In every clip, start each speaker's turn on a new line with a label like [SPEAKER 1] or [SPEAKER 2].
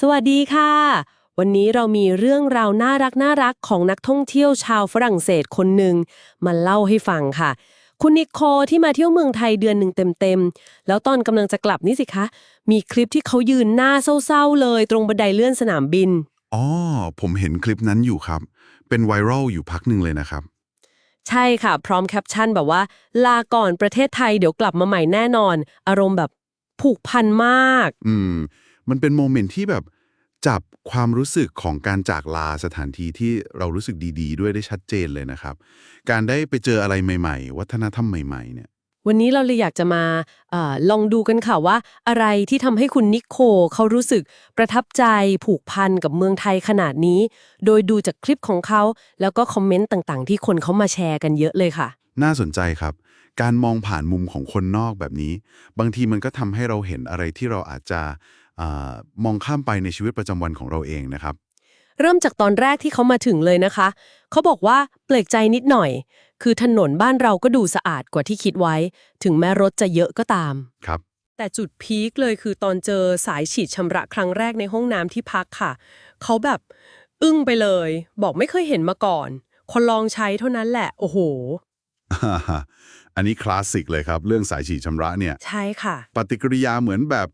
[SPEAKER 1] สวัสดีค่ะ วันนี้เรามีเรื่องราวน่ารักน่ารักของนักท่องเที่ยวชาวฝรั่งเศสคนหนึ่งมาเล่าให้ฟังค่ะ คุณนิโคที่มาเที่ยวเมืองไทยเดือนหนึ่งเต็มๆ แล้วตอนกำลังจะกลับนี่สิคะ มีคลิปที่เขายืนหน้าเศร้าๆ เลยตรงบันไดเลื่อนสนามบิน
[SPEAKER 2] อ๋อ ผมเห็นคลิปนั้นอยู่ครับ เป็นไวรัลอยู่พักหนึ่งเลยนะครับ
[SPEAKER 1] ใช่ค่ะ พร้อมแคปชั่นแบบว่า ลาก่อนประเทศไทยเดี๋ยวกลับมาใหม่แน่นอน อารมณ์แบบผูกพันมาก
[SPEAKER 2] อืม มันเป็นโมเมนต์ที่แบบจับความรู้สึกของการจากลาสถานที่ที่เรารู้สึกดี ๆ ด้วยได้ชัดเจนเลยนะครับ การได้ไปเจออะไรใหม่ ๆ วัฒนธรรมใหม่ๆเนี่ย
[SPEAKER 1] วันนี้เราเลยอยากจะมาเออลองดูกันค่ะว่า อะไรที่ทำให้คุณนิโคเขารู้สึกประทับใจผูกพันกับเมืองไทยขนาดนี้ โดยดูจากคลิปของเขา แล้วก็คอมเมนต์ต่างๆ ที่คนเขามาแชร์กันเยอะเลยค่ะ
[SPEAKER 2] น่าสนใจครับ การมองผ่านมุมของคนนอกแบบนี้ บางทีมันก็ทำให้เราเห็นอะไรที่เราอาจจะอา มองข้ามไปในชีวิตประจำวันของเราเองนะครับ
[SPEAKER 1] เริ่มจากตอนแรกที่เขามาถึงเลยนะคะ เขาบอกว่าเปลกใจนิดหน่อย คือถนนบ้านเราก็ดูสะอาดกว่าที่คิดไว้ ถึงแม้รถจะเยอะก็ตาม
[SPEAKER 2] ครับ
[SPEAKER 1] แต่จุดพีคเลยคือตอนเจอสายฉีดชำระครั้งแรกในห้องน้ำที่พักค่ะ เขาแบบอึ้งไปเลย บอกไม่เคยเห็นมาก่อน คนลองใช้เท่านั้นแหละ โอ้โห
[SPEAKER 2] อันนี้คลาสสิกเลยครับ เรื่องสายฉีดชำระเนี่ย
[SPEAKER 1] ใช่ค่ะ
[SPEAKER 2] ปฏิกิริยาเหมือนแบบ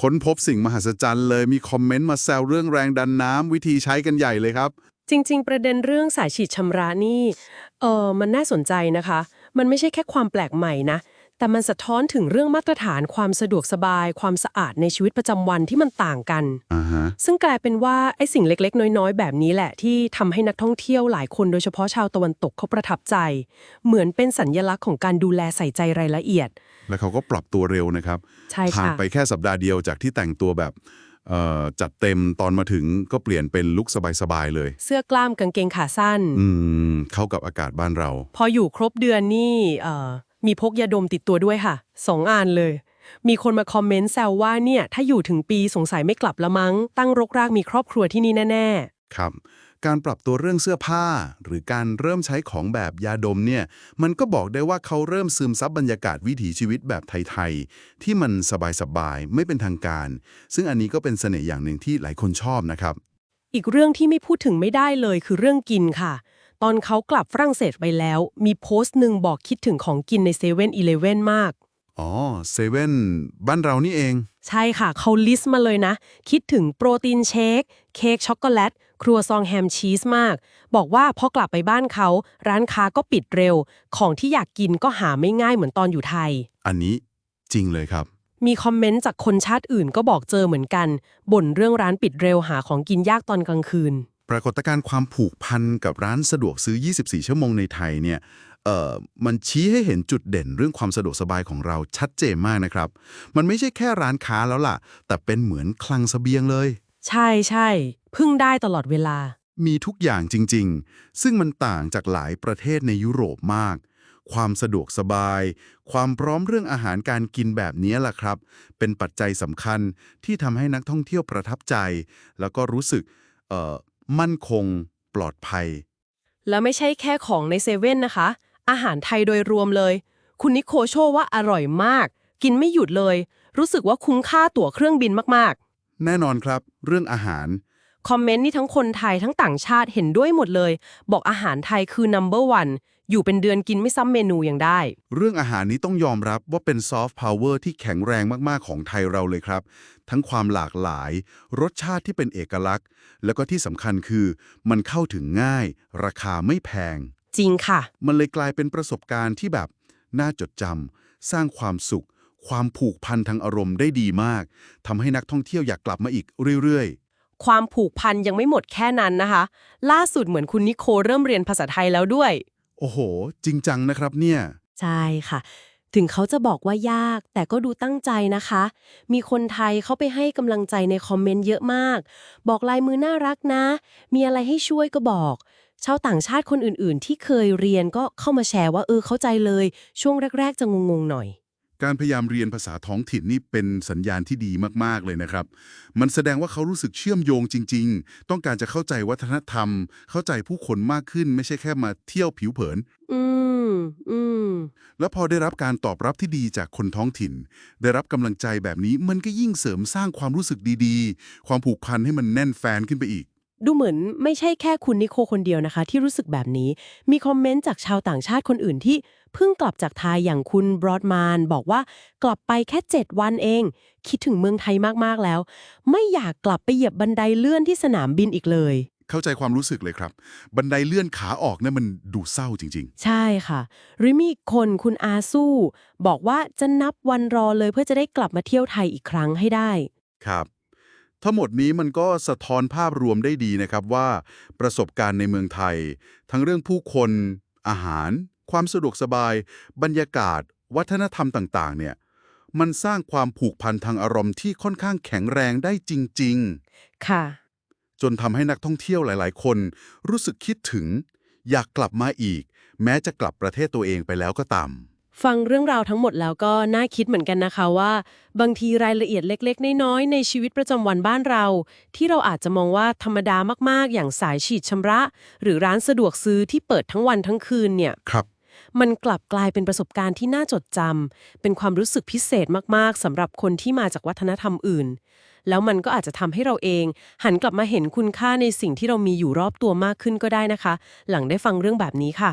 [SPEAKER 2] ค้นพบสิ่งมหัศจรรย์เลยมีคอมเมนต์มาแซวเรื่องแรงดันน้ำวิธีใช้กันใหญ่เลยครับ
[SPEAKER 1] จริง ๆ ประเด็นเรื่องสายฉีดชำระนี่เออมันน่าสนใจนะคะ มันไม่ใช่แค่ความแปลกใหม่นะ แต่มันสะท้อนถึงเรื่องมาตรฐานความสะดวกสบาย ความสะอาดในชีวิตประจำวันที่มันต่างกัน
[SPEAKER 2] อ่าฮะ
[SPEAKER 1] ซึ่งกลายเป็นว่าไอ้สิ่งเล็กๆ น้อยๆ แบบนี้แหละที่ทำให้นักท่องเที่ยวหลายคนโดยเฉพาะชาวตะวันตกเขาประทับใจ เหมือนเป็นสัญญลักษณ์ของการดูแลใส่ใจรายละเอียด
[SPEAKER 2] แล้วเขาก็ปรับตัวเร็วนะครับ
[SPEAKER 1] ใช่
[SPEAKER 2] ผ่าน
[SPEAKER 1] ค่ะ
[SPEAKER 2] ไปแค่สัปดาห์เดียวจากที่แต่งตัวแบบเอ่อจัดเต็มตอนมาถึงก็เปลี่ยนเป็นลุคสบายๆเลย
[SPEAKER 1] เสื้อกล้ามกางเกงขาสั้น
[SPEAKER 2] อืม เข้ากับอากาศบ้านเรา
[SPEAKER 1] พออยู่ครบเดือนนี่เอ่อ มีพกยาดมติดตัวด้วยค่ะสองอันเลย มีคนมาคอมเมนต์แซวว่าเนี่ย ถ้าอยู่ถึงปีสงสัยไม่กลับละมั้ง ตั้งรกรากมีครอบครัวที่นี่แน่
[SPEAKER 2] ครับการปรับตัวเรื่องเสื้อผ้า หรือการเริ่มใช้ของแบบยาดมเนี่ยมันก็บอกได้ว่าเขาเริ่มซึมซับบรรยากาศวิถีชีวิตแบบไทยๆที่มันสบายๆไม่เป็นทางการ ซึ่งอันนี้ก็เป็นเสน่ห์อย่างหนึ่งที่หลายคนชอบนะครับ
[SPEAKER 1] ๆอีกเรื่องที่ไม่พูดถึงไม่ได้เลยคือเรื่องกินค่ะ ตอนเขากลับฝรั่งเศสไปแล้ว มีโพสต์หนึ่งบอกคิดถึงของกินในเซเว่นอีเลฟเว่นมาก
[SPEAKER 2] อ๋อเซเว่นบ้านเรานี่เอง
[SPEAKER 1] ใช่ค่ะเขาลิสต์มาเลยนะ คิดถึงโปรตีนเชค เค้กช็อกโกแลต ครัวซองแฮมชีสมาก บอกว่าพอกลับไปบ้านเขา ร้านค้าก็ปิดเร็ว ของที่อยากกินก็หาไม่ง่ายเหมือนตอนอยู่ไทย
[SPEAKER 2] อันนี้จริงเลยครับ
[SPEAKER 1] มีคอมเมนต์จากคนชาติอื่นก็บอกเจอเหมือนกันบ่นเรื่องร้านปิดเร็วหาของกินยากตอนกลางคืน
[SPEAKER 2] ปรากฏการณ์ความผูกพันกับร้านสะดวกซื้อ 24 ชั่วโมงในไทยเนี่ยเอ่อมันชี้ให้เห็นจุดเด่นเรื่องความสะดวกสบายของเราชัดเจนมากนะครับ มันไม่ใช่แค่ร้านค้าแล้วล่ะ แต่เป็นเหมือนคลังเสบียงเลย
[SPEAKER 1] ใช่ใช่พึ่งได้ตลอดเวลา
[SPEAKER 2] มีทุกอย่างจริง ๆ ซึ่งมันต่างจากหลายประเทศในยุโรปมาก ความสะดวกสบาย ความพร้อมเรื่องอาหารการกินแบบนี้แหละครับ เป็นปัจจัยสำคัญที่ทำให้นักท่องเที่ยวประทับใจ แล้วก็รู้สึกเอ่อ มั่นคง ปลอดภัย
[SPEAKER 1] แล้วไม่ใช่แค่ของในเซเว่นนะคะ อาหารไทยโดยรวมเลย คุณนิโคโชว่าอร่อยมาก กินไม่หยุดเลย รู้สึกว่าคุ้มค่าตั๋วเครื่องบินมาก
[SPEAKER 2] แน่นอนครับ เรื่องอาหาร
[SPEAKER 1] ๆ คอมเมนต์นี่ทั้งคนไทยทั้งต่างชาติเห็นด้วยหมดเลย บอกอาหารไทยคือ number one อยู่เป็นเดือนกินไม่ซ้ำเมนูยังได้
[SPEAKER 2] เรื่องอาหารนี้ต้องยอมรับว่าเป็นซอฟต์พาวเวอร์ที่แข็งแรงมาก ๆ ของไทยเราเลยครับ ทั้งความหลากหลาย รสชาติที่เป็นเอกลักษณ์ แล้วก็ที่สำคัญคือ มันเข้าถึงง่าย ราคาไม่แพง
[SPEAKER 1] จริงค่ะ
[SPEAKER 2] มันเลยกลายเป็นประสบการณ์ที่แบบ น่าจดจำสร้างความสุข ความผูกพันทางอารมณ์ได้ดีมากทำให้นักท่องเที่ยวอยากกลับมาอีกเรื่อย
[SPEAKER 1] ความผูกพันยังไม่หมดแค่นั้นนะคะ ล่าสุดเหมือนคุณนิโคเริ่มเรียนภาษาไทยแล้วด้วย
[SPEAKER 2] ๆโอ้โห จริงจังนะครับเนี่ย
[SPEAKER 1] ใช่ค่ะ ถึงเขาจะบอกว่ายาก แต่ก็ดูตั้งใจนะคะ มีคนไทยเข้าไปให้กำลังใจในคอมเมนต์เยอะมาก บอกลายมือน่ารักนะ มีอะไรให้ช่วยก็บอก ชาวต่างชาติคนอื่นๆ ที่เคยเรียนก็เข้ามาแชร์ว่าเออเข้าใจเลย ช่วงแรก ๆ จะงงๆหน่อย
[SPEAKER 2] การพยายามเรียนภาษาท้องถิ่นนี่เป็นสัญญาณที่ดีมาก ๆ เลยนะครับ มันแสดงว่าเขารู้สึกเชื่อมโยงจริง ๆ ต้องการจะเข้าใจวัฒนธรรม เข้าใจผู้คนมากขึ้น ไม่ใช่แค่มาเที่ยวผิวเผิน
[SPEAKER 1] อืมมอืม
[SPEAKER 2] แล้วพอได้รับการตอบรับที่ดีจากคนท้องถิ่น ได้รับกำลังใจแบบนี้มันก็ยิ่งเสริมสร้างความรู้สึกดีๆ ความผูกพันให้มันแน่นแฟนขึ้นไปอีก
[SPEAKER 1] ดูเหมือนไม่ใช่แค่คุณนิโคคนเดียวนะคะ ที่รู้สึกแบบนี้ มีคอมเมนต์จากชาวต่างชาติคนอื่นที่เพิ่งกลับจากไทยอย่างคุณบรอดมานบอกว่ากลับไปแค่ 7 วันเอง คิดถึงเมืองไทยมากๆแล้ว ไม่อยากกลับไปเหยียบบันไดเลื่อนที่สนามบินอีกเลย
[SPEAKER 2] เข้าใจความรู้สึกเลยครับ บันไดเลื่อนขาออกเนี่ยมันดูเศร้าจริง
[SPEAKER 1] ใช่ค่ะ หรือมีอีกคนคุณอาสู้ บอกว่าจะนับวันรอเลยเพื่อจะได้กลับมาเที่ยวไทยอีกครั้งให้ได้
[SPEAKER 2] ๆ ครับ ทั้งหมดนี้มันก็สะท้อนภาพรวมได้ดีนะครับว่า ประสบการณ์ในเมืองไทย ทั้งเรื่องผู้คน อาหาร ความสะดวกสบาย บรรยากาศ วัฒนธรรมต่างๆ เนี่ยมันสร้างความผูกพันทางอารมณ์ที่ค่อนข้างแข็งแรงได้จริง ๆ
[SPEAKER 1] ค่ะ
[SPEAKER 2] จนทำให้นักท่องเที่ยวหลาย ๆ คน รู้สึกคิดถึง อยากกลับมาอีก แม้จะกลับประเทศตัวเองไปแล้วก็ตาม
[SPEAKER 1] ฟังเรื่องราวทั้งหมดแล้วก็น่าคิดเหมือนกันนะคะว่า บางทีรายละเอียดเล็ก ๆ น้อยๆในชีวิตประจำวันบ้านเรา ที่เราอาจจะมองว่าธรรมดามากๆ อย่างสายฉีดชำระ หรือร้านสะดวกซื้อที่เปิดทั้งวันทั้งคืนเนี่ย
[SPEAKER 2] ครับ
[SPEAKER 1] มันกลับกลายเป็นประสบการณ์ที่น่าจดจำ เป็นความรู้สึกพิเศษมาก ๆ สำหรับคนที่มาจากวัฒนธรรมอื่น แล้วมันก็อาจจะทำให้เราเอง หันกลับมาเห็นคุณค่าในสิ่งที่เรามีอยู่รอบตัวมากขึ้นก็ได้นะคะ หลังได้ฟังเรื่องแบบนี้ค่ะ